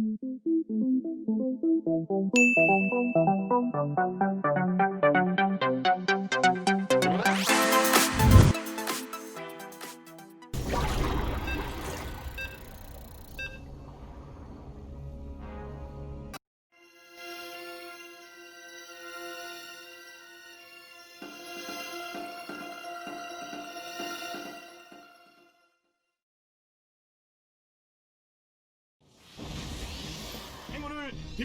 행운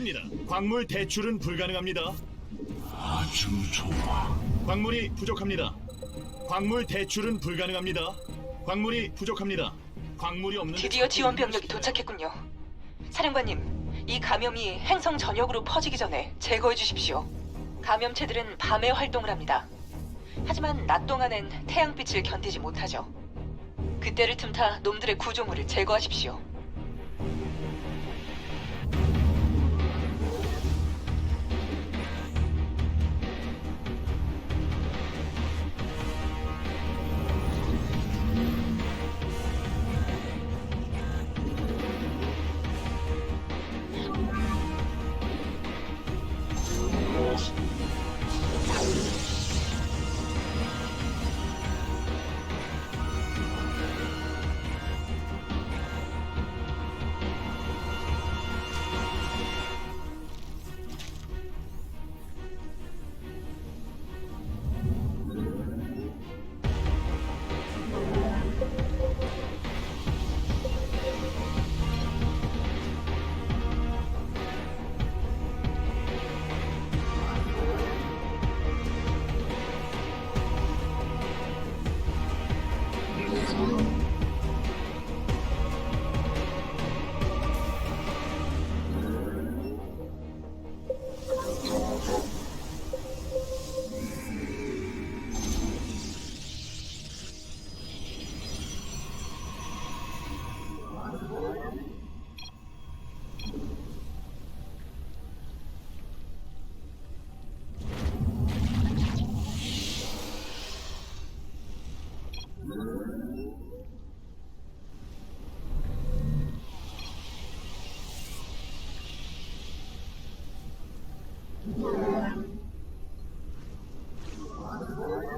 을 빕니다. 광물 대출은 불가능합니다. 아주 좋아. 광물이 부족합니다. 광물 대출은 불가능합니다. 광물이 부족합니다. 광물이 없는 드디어 지원 병력이 도착했군요. 사령관님, 이 감염이 행성 전역으로 퍼지기 전에 제거해 주십시오. 감염체들은 밤에 활동을 합니다. 하지만 낮 동안엔 태양빛을 견디지 못하죠. 그때를 틈타 놈들의 구조물을 제거하십시오.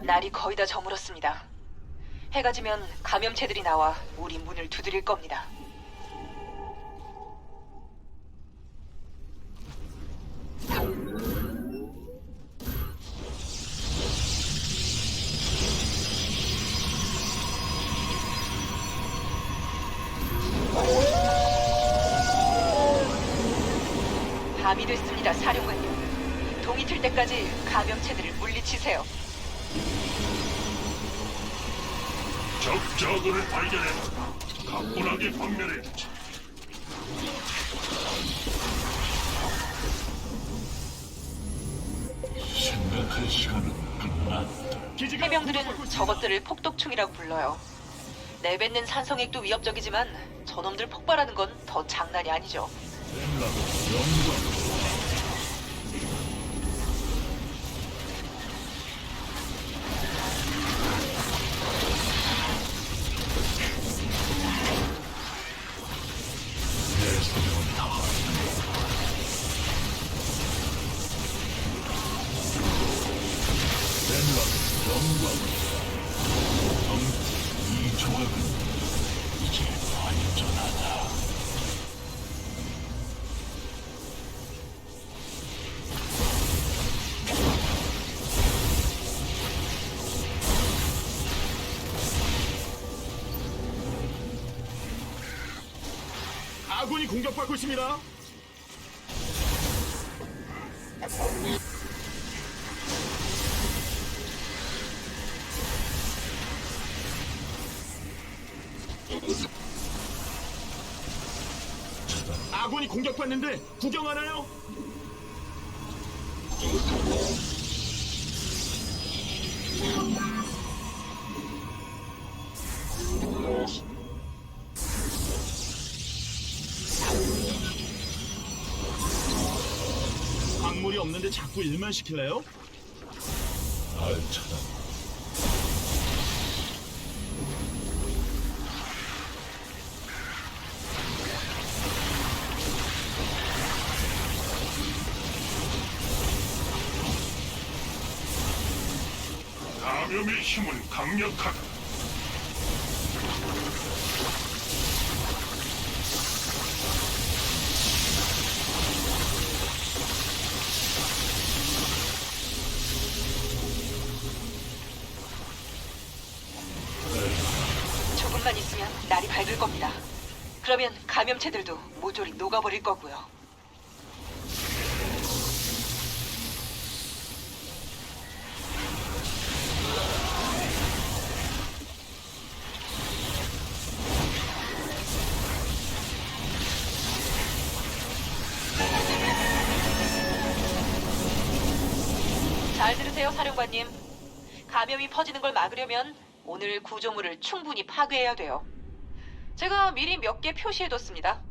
날이 거의 다 저물었습니다. 해가 지면 감염체들이 나와 우리 문을 두드릴 겁니다. 밤이 됐습니다, 사령관님. 동이 틀 때까지 감염체들을 물리치세요. 적 저그를 발견했다. 가뿐하게 박멸해 주지. 생각할 시간은 끝났다. 해병들은. 저것들을 폭독충이라고 불러요. 내뱉는 산성액도 위협적이지만 저놈들 폭발하는 건 더 장난이 아니죠. 내 공격받고 있습니다. 아군이 공격받는데 구경하나요? 자꾸 일만 시킬래요? 알차다. 감염의 힘은 강력하다. 밝을 겁니다. 그러면 감염체들도 모조리 녹아버릴 거고요. 잘 들으세요, 사령관님. 감염이 퍼지는 걸 막으려면 오늘 구조물을 충분히 파괴해야 돼요. 제가 미리 몇 개 표시해뒀습니다.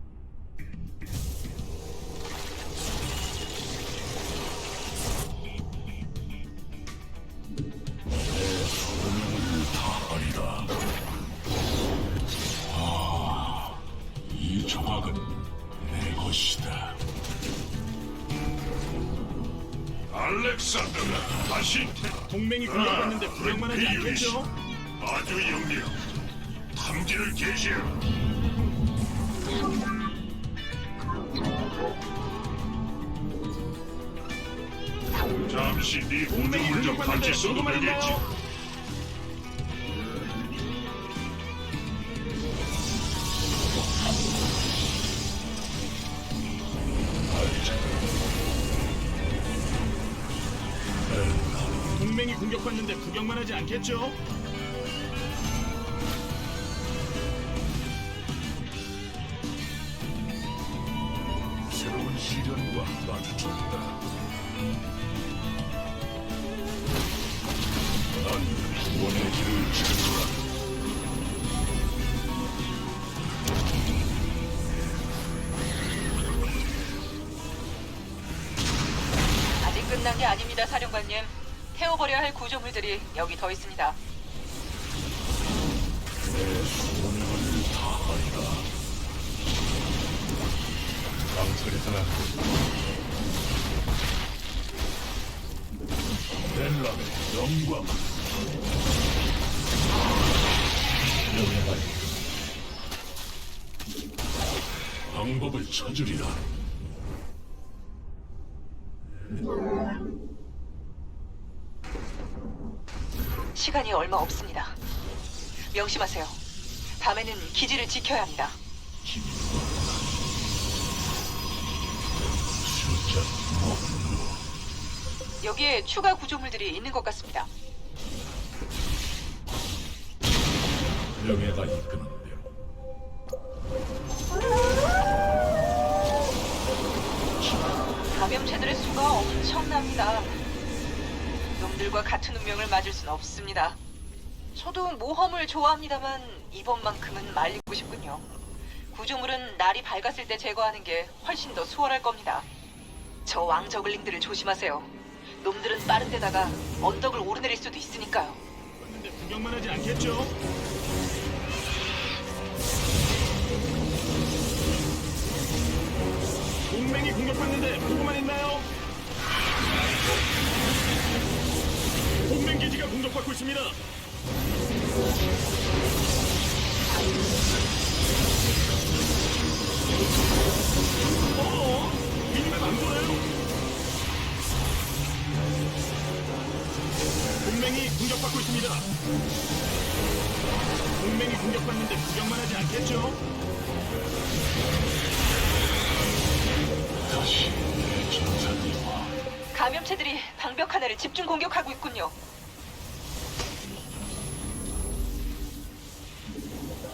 다하리라. 아, 이 조각은 내 것이다. 알렉산더가 다시 태... 동맹이 공격받는데 구경만 하지 않겠죠? 아주 영리하고 탐지를 개시해라. 잠시 네 구조물 좀 같이 써도 되겠지. 동맹이 공격받는데 구경만 하지 않겠죠? 아직 끝난 게 아닙니다, 사령관님. 태워버려야 할 구조물들이 여기 더 있습니다. 강설이잖아. 벨람의 영광. 방법을 찾으리라. 시간이 얼마 없습니다. 명심하세요. 밤에는 기지를 지켜야 합니다. 뭐 여기에 추가 구조물들이 있는 것 같습니다. 명예가 이끄는 대로. 감염체들의 수가 엄청납니다. 놈들과 같은 운명을 맞을 순 없습니다. 저도 모험을 좋아합니다만 이번만큼은 말리고 싶군요. 구조물은 날이 밝았을 때 제거하는 게 훨씬 더 수월할 겁니다. 저 왕저글링들을 조심하세요. 놈들은 빠른 데다가 언덕을 오르내릴 수도 있으니까요. 근데 구경만 하지 않겠죠? 동맹이 공격받는데 보고만 있나요? 동맹 기지가 공격받고 있습니다. 어? 미니맵 안 보나요? 동맹이 공격받고 있습니다. 동맹이 공격받는데 구경만 하지 않겠죠? 다시 내 전사들이 와. 감염체들이 방벽 하나를 집중 공격하고 있군요.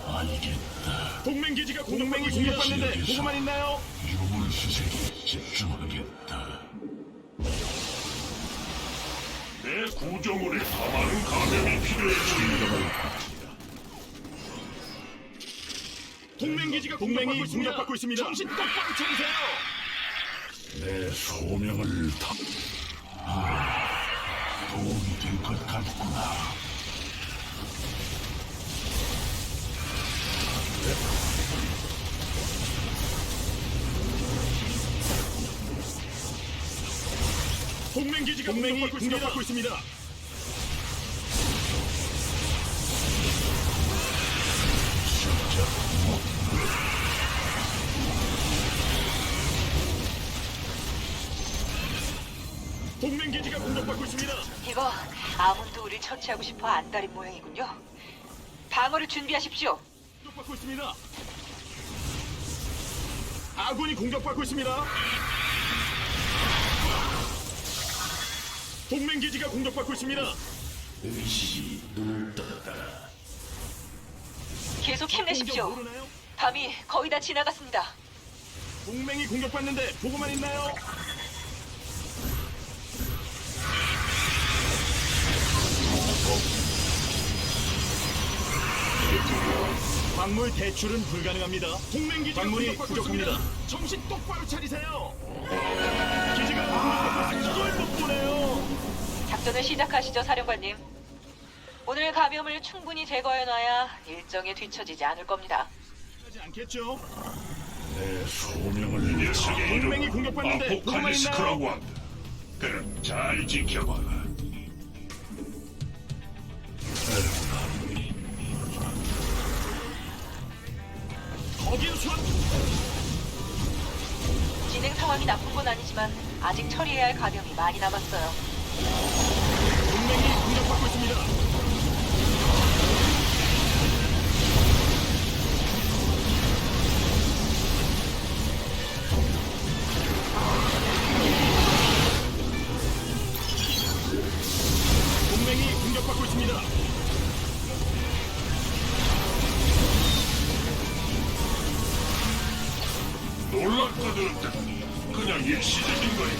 알겠다. 동맹 기지가 공격받고 공격받는데 보고만 있나요? 유물 수색에 집중하겠다. 내 구조물에 더 많은 감염이 필요해집니다. 동맹 기지가 동맹이 공격받고 있습니다. 정신 똑바로 차리세요. 내 소명을 다 아, 도움이 될 것 같구나. 동맹 기지가 공격받고 있습니다. 기지가 공격받고 있습니다. 이거 아몬도 우리를 처치하고 싶어 안달인 모양이군요. 방어를 준비하십시오. 공격받고 있습니다. 아군이 공격받고 있습니다. 동맹 기지가 공격받고 있습니다. 의식이 눈을 떴다. 계속 힘내십시오. 모르나요? 밤이 거의 다 지나갔습니다. 동맹이 공격받는데 보고만 있나요? 광물 대출은 불가능합니다. 동맹 기지가 광물이 부족합니다. 정신 똑바로 차리세요. 기지가 있습니다. 이걸 못 보네요. 작전을 시작하시죠, 사령관님. 오늘 감염을 충분히 제거해놔야 일정에 뒤처지지 않을 겁니다. 하지 않겠죠? 내 소명을 녀석의 동맹이 공격받는데 있나요? 아포칼리스크라고 한다. 그럼 잘 지켜봐라. 진행 상황이 나쁜 건 아니지만 아직 처리해야 할 감염이 많이 남았어요. 동맹이 공격받고 있습니다. 동맹이 공격받고 있습니다. 들었다. 그냥 일시적인 거야.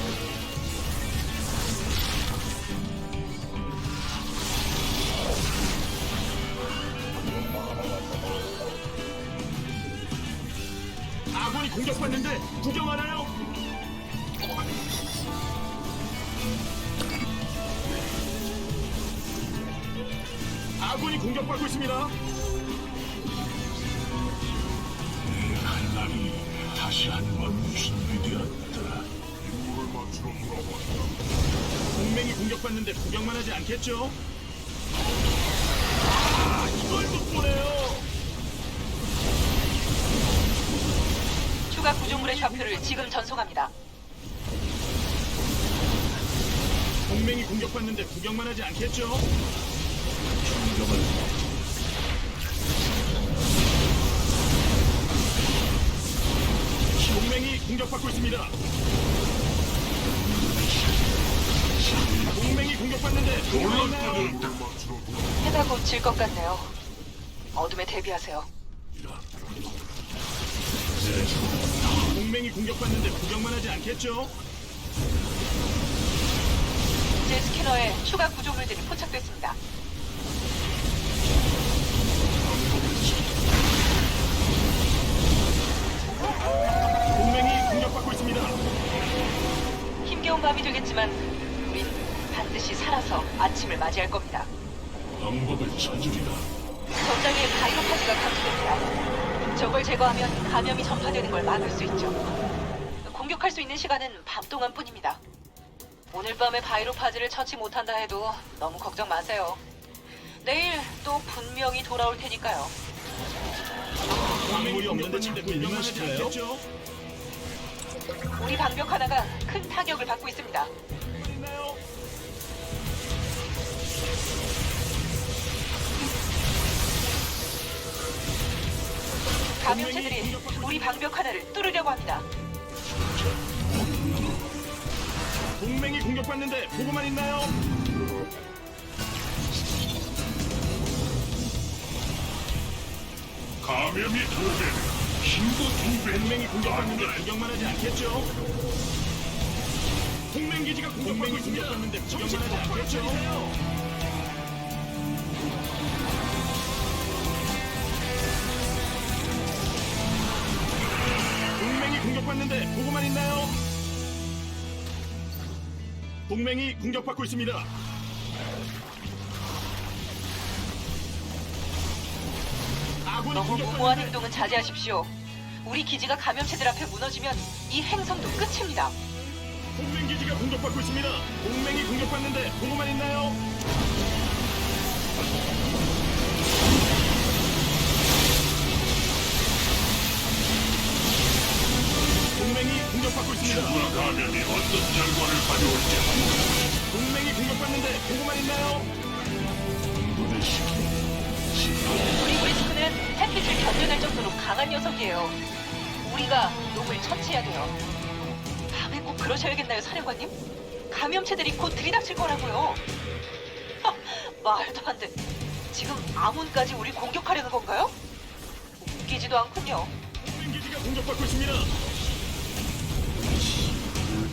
아군이 공격받는데 구경하나요? 아군이 공격받고 있습니다. 한남이 다시 한 동맹이 공격받는데 구경만 하지 않겠죠? 아, 이걸 못 보네요. 추가 구조물의 좌표를 지금 전송합니다. 동맹이 공격받는데 구경만 하지 않겠죠? 충격을 동맹이 공격받고 있습니다. 공격받는데 구경하나요? 들었다. 해가 곧 질 것 같네요. 어둠에 대비하세요. 동맹이 공격받는데 구경만 하지 않겠죠? 제 스캐너에 추가 구조물들이 포착됐습니다. 동맹이 공격받고 있습니다. 힘겨운 밤이 되겠지만 반드시 살아서 아침을 맞이할 겁니다. 방법을 찾으리라. 전장에 바이러파즈가 감지됩니다. 저걸 제거하면 감염이 전파되는 걸 막을 수 있죠. 공격할 수 있는 시간은 밤 동안뿐입니다. 오늘 밤에 바이러파즈를 처치 못한다 해도 너무 걱정 마세요. 내일 또 분명히 돌아올 테니까요. 광물이 없는데 자꾸 하지 않겠죠? 우리 방벽 하나가 큰 타격을 받고 있습니다. 감염체들이 우리 방벽 하나를 뚫으려고 합니다. 동맹이 공격받는데 보고만 있나요? 감염이 두 배는 힘도 두 배. 동맹이 공격받는데 구경만 하지 않겠죠? 동맹 기지가 공격받고 있습니다. 공격받는데 구경만 하지 않겠죠? 공격받는데 보고만 있나요? 동맹이 공격받고 있습니다. 아군이 너무 무모한 공격받는데 행동은 자제하십시오. 우리 기지가 감염체들 앞에 무너지면 이 행성도 끝입니다. 동맹 기지가 공격받고 있습니다. 동맹이 공격받는데 보고만 있나요? 녀석이에요. 우리가 놈을 처치해야 돼요. 밤에 꼭 그러셔야겠나요, 사령관님? 감염체들이 곧 들이닥칠 거라고요. 하, 말도 안 돼. 지금 아문까지 우리 공격하려는 건가요? 웃기지도 않군요. 동맹 기지가 공격받고 있습니다.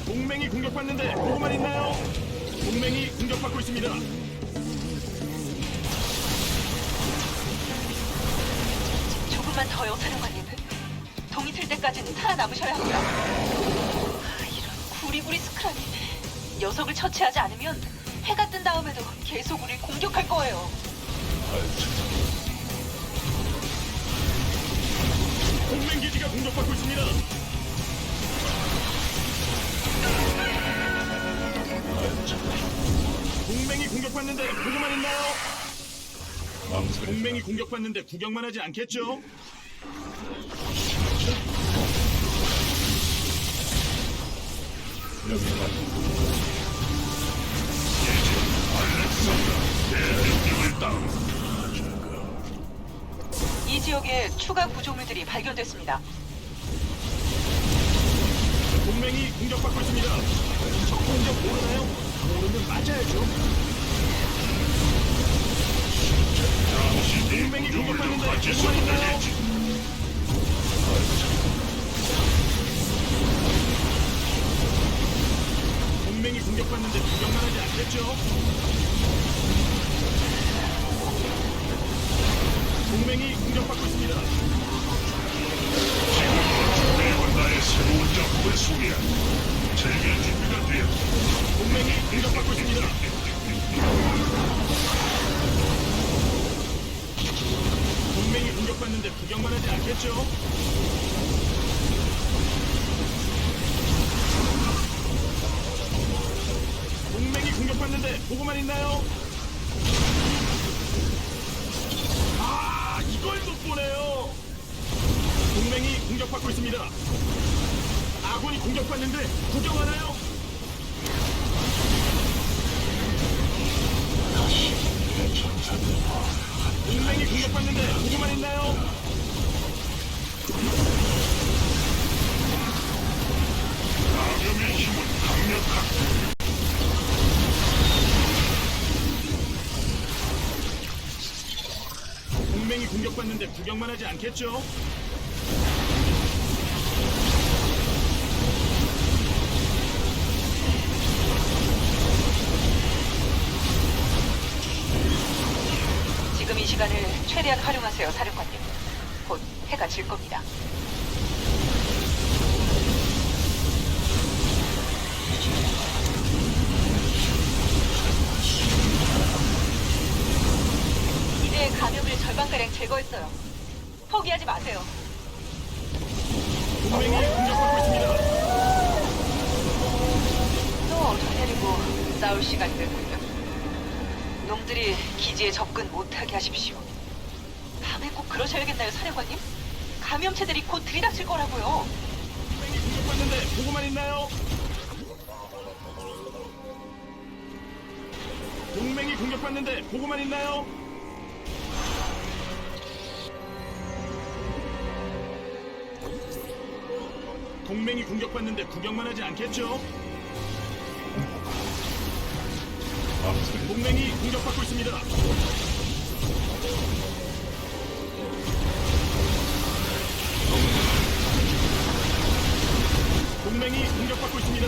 동맹이 공격받는데 보고만 있나요? 동맹이 공격받고 있습니다. 조금만 더요, 사령관님. 동이 틀 때까지는 살아남으셔야 합니다. 아, 이런 구리구리 스크라니. 녀석을 처치하지 않으면 해가 뜬 다음에도 계속 우릴 공격할 거예요. 동맹 기지가 공격받고 있습니다. 동맹이 공격받는데 보고만 있나요? 동맹이 공격받는데 구경만 하지 않겠죠? 이 지역에 추가 구조물들이 발견됐습니다. 동맹이 공격받고 있습니다. 적 공격 모르나요? 모르면 맞아야죠. 동맹이 공격받는데 있나요? 구경하나요? 동맹이 공격받는데 보고만 있나요? 동맹이 공격받는데 구경만 하지 않겠죠? 시간을 최대한 활용하세요, 사령관님. 곧 해가 질 겁니다. 이제 감염을 절반가량 제거했어요. 포기하지 마세요. 동맹이 공격받고 있습니다. 또 어둠 내리고 싸울 시간이 됐군요. 놈들이 기지에 접근 못하게 하십시오. 밤에 꼭 그러셔야겠나요, 사령관님? 감염체들이 곧 들이닥칠 거라고요. 공격받는데 보고만 있나요? 동맹이 공격받는데 보고만 있나요? 동맹이 공격받는데 구경만 하지 않겠죠? 동맹이 공격받고 있습니다. 동맹이 공격받고 있습니다.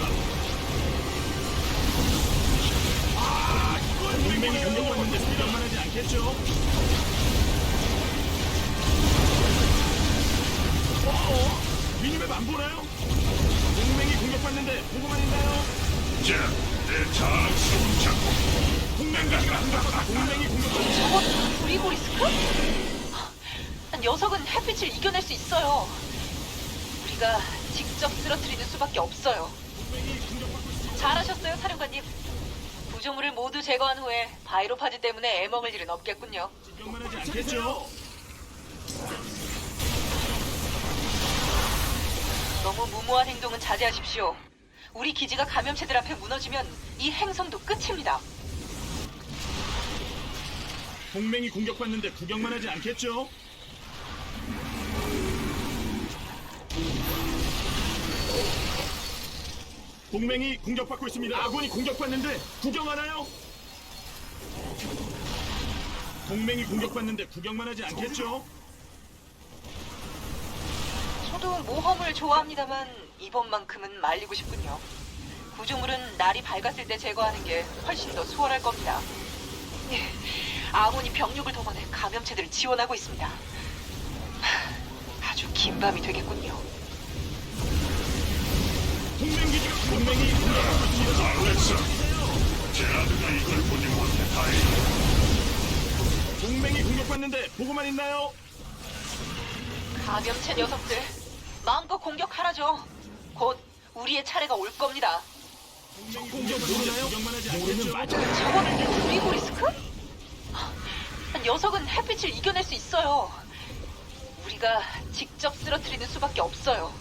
아, 이걸 동맹이 공격받는데 구경만 하지 않겠죠? 어, 어? 미니맵 안 보나요? 동맹이 공격받는데 보고만 있나요? 자, 저거 브리보리스크? 녀석은 햇빛을 이겨낼 수 있어요. 우리가 직접 쓰러뜨리는 수밖에 없어요. 잘하셨어요, 사령관님. 구조물을 모두 제거한 후에 바이로파즈 때문에 애먹을 일은 없겠군요. 구경만 하지 않겠죠? 너무 무모한 행동은 자제하십시오. 우리 기지가 감염체들 앞에 무너지면 이 행성도 끝입니다. 동맹이 공격받는데 구경만 하지 않겠죠? 동맹이 공격받고 있습니다. 아군이 공격받는데 구경하나요? 동맹이 공격받는데 구경만 하지 않겠죠? 저도 모험을 좋아합니다만 이번만큼은 말리고 싶군요. 구조물은 날이 밝았을 때 제거하는 게 훨씬 더 수월할 겁니다. 예, 아몬이 병력을 동원해 감염체들을 지원하고 있습니다. 하, 아주 긴 밤이 되겠군요. 동맹 기지가 동맹이 공격받고 있습니다. 알렉사, 제라드가 이걸 보지 못해 다행이다. 동맹이 공격받는데 보고만 있나요? 감염체 녀석들 마음껏 공격하라죠. 곧 우리의 차례가 올 겁니다. 저건 우리고리스크? 녀석은 햇빛을 이겨낼 수 있어요. 우리가 직접 쓰러뜨리는 수밖에 없어요.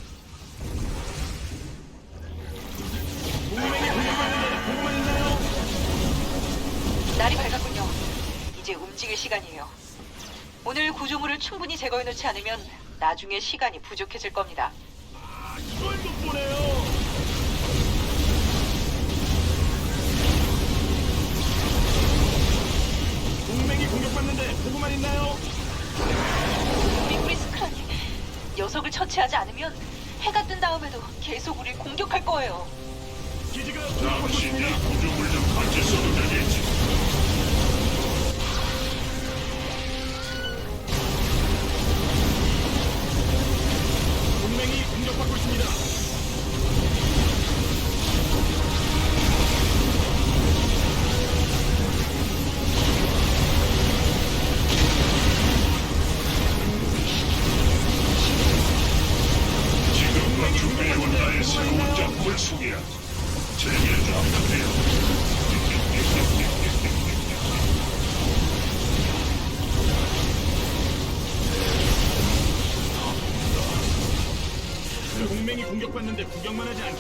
날이 밝았군요. 이제 움직일 시간이에요. 오늘 구조물을 충분히 제거해 놓지 않으면 나중에 시간이 부족해질 겁니다. 보고만 있나요? 우리고리스크라니 녀석을 처치하지 않으면 해가 뜬 다음에도 계속 우릴 공격할 거예요. 기지가. 구조물 좀 같이 써도 되겠지.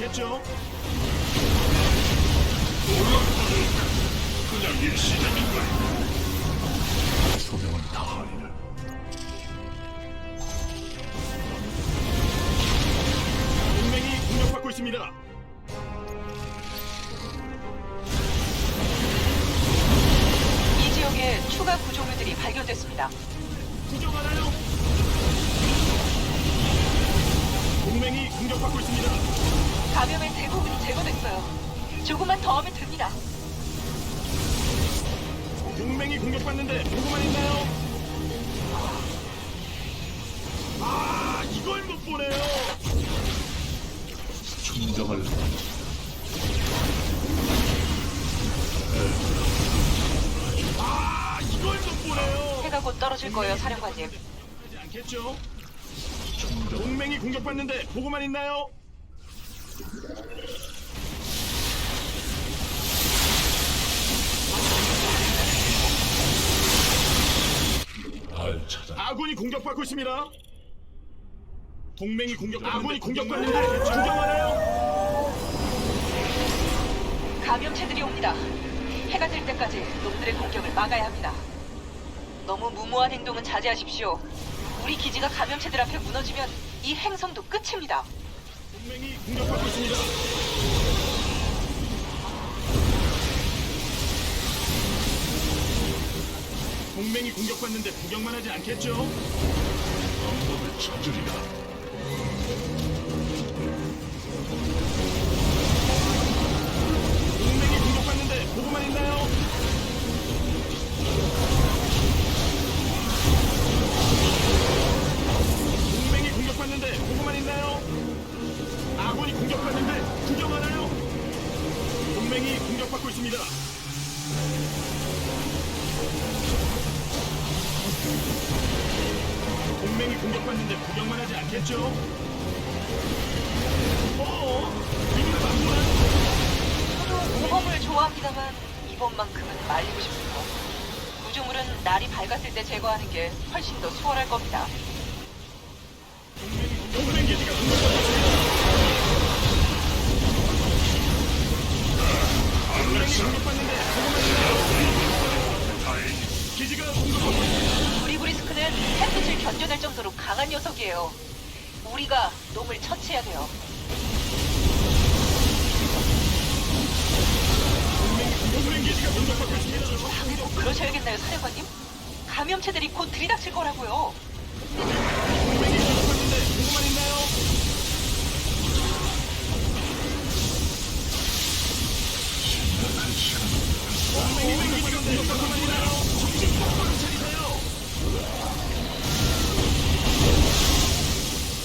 않겠죠? 그냥 일시적인 거야. 소명은 다하리라. 동맹이 공격받고 있습니다. 이 지역에 추가 구조물들이 발견됐습니다. 구경하나요? 동맹이 공격받고 있습니다. 감염의 대부분이 제거됐어요. 조금만 더 하면 됩니다. 동맹이 공격받는데 보고만 있나요? 아, 이걸 못 보네요. 충정을 아, 이걸 못 보네요. 해가 곧 떨어질 거예요, 사령관님. 하지 않겠죠? 동맹이 공격받는데 보고만 있나요? 날 찾아 아군이 공격받고 있습니다. 동맹이 공격 아군이 공격받는데 구경하나요? 감염체들이 옵니다. 해가 뜰 때까지 놈들의 공격을 막아야 합니다. 너무 무모한 행동은 자제하십시오. 우리 기지가 감염체들 앞에 무너지면 이 행성도 끝입니다. 동맹이 공격받고 있습니다. 동맹이 공격받는데 구경만 하지 않겠죠? 놈을 찾으리라. 동맹이 공격받는데 보고만 있나요? 공격받는데 보고만 있나요? 아군이 공격받는데 구경하나요? 동맹이 공격받고 있습니다. 동맹이 공격받는데 구경만 하지 않겠죠? 어? 막고는 저도 모험을 좋아합니다만 이번만큼은 말리고 싶군요. 구조물은 날이 밝았을 때 제거하는 게 훨씬 더 수월할 겁니다. 동맹 기지가 눈부러졌는데, 조금만 기다려. 기지가 공격받고 있습니다. 브리브리스크는 햇빛을 견뎌낼 정도로 강한 녀석이에요. 우리가 놈을 처치해야 돼요. 동맹 기지가 공격받고 있습니다. 그러셔야겠나요, 사령관님? 감염체들이 곧 들이닥칠 거라고요.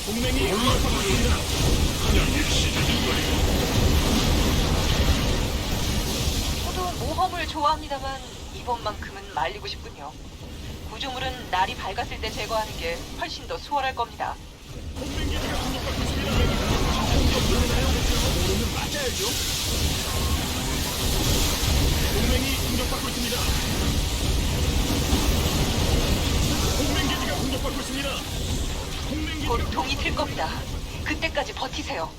동맹이 저도 모험을 좋아합니다만 이번만큼은 말리고 싶군요. 구조물은 날이 밝았을 때 제거하는 게 훨씬 더 수월할 겁니다. 동맹 기지가 공격받고 있습니다. 모르면 맞아야죠. 공격받고 있습니다. 동맹 기지가 공격받고 있습니다. 동맹 기지가 곧 동이 틀 겁니다. 그때까지 버티세요.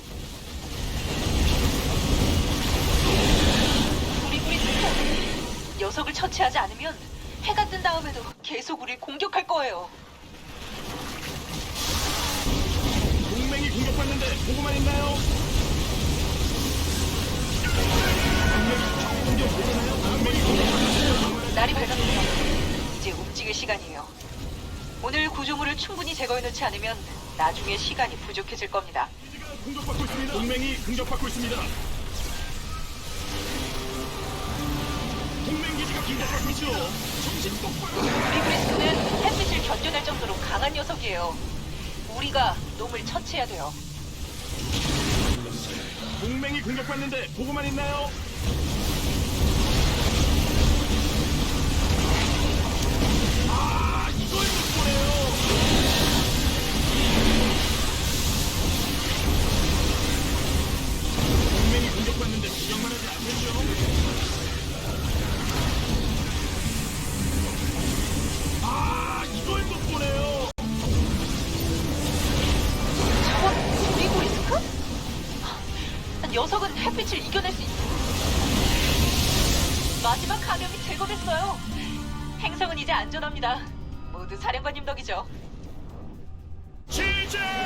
구리구리 스크 녀석을 처치하지 않으면 해가 뜬 다음에도 계속 우릴 공격할 거예요. 동맹이 공격받는데 보고만 있나요? 동맹이 공격 모르나요? 날이 밝았군요. 이제 움직일 시간이에요. 오늘 구조물을 충분히 제거해 놓지 않으면 나중에 시간이 부족해질 겁니다. 공격받고 있습니다. 동맹이 공격받고 있습니다. 동맹 기지가 공격받고 있죠. 정신 똑바로. 리브리스크는 햇빛을 견뎌낼 정도로 강한 녀석이에요. 우리가 놈을 처치해야 돼요. 동맹이 공격받는데 보고만 있나요? 햇빛을 이겨낼 수 있어. 마지막 감염이 제거됐어요. 행성은 이제 안전합니다. 모두 사령관님 덕이죠. 시작!